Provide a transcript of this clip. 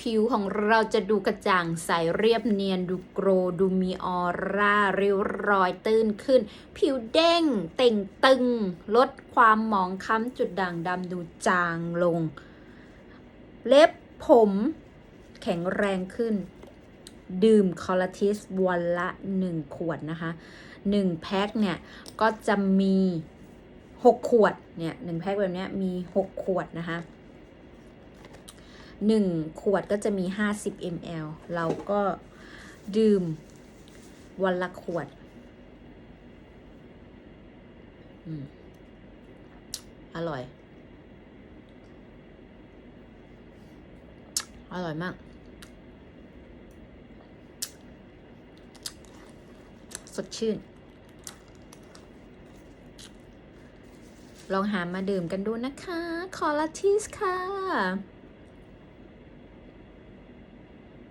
ผิวของเราจะดูกระจ่างใสเรียบเนียนดูโกรดูมีออร่าเริ้วรอยตื้นขึ้น ผิวเด้งเต่งตึง ลดความหมองคล้ำจุดด่างดำดูจางลง เล็บผมแข็งแรงขึ้น ดื่มคอลลาทิสวันละ 1 ขวดนะคะ 1 แพ็คเนี่ย ก็จะมี 6 ขวดเนี่ยหนึ่งแพ็คแบบนี้มี 6 ขวดนะคะ 1 ขวดก็จะมี 50 ml เราก็ดื่มวันละขวดอร่อย อร่อยมาก สดชื่น ลองหามาดื่มกันดูนะคะ คอลลาทิสค่ะ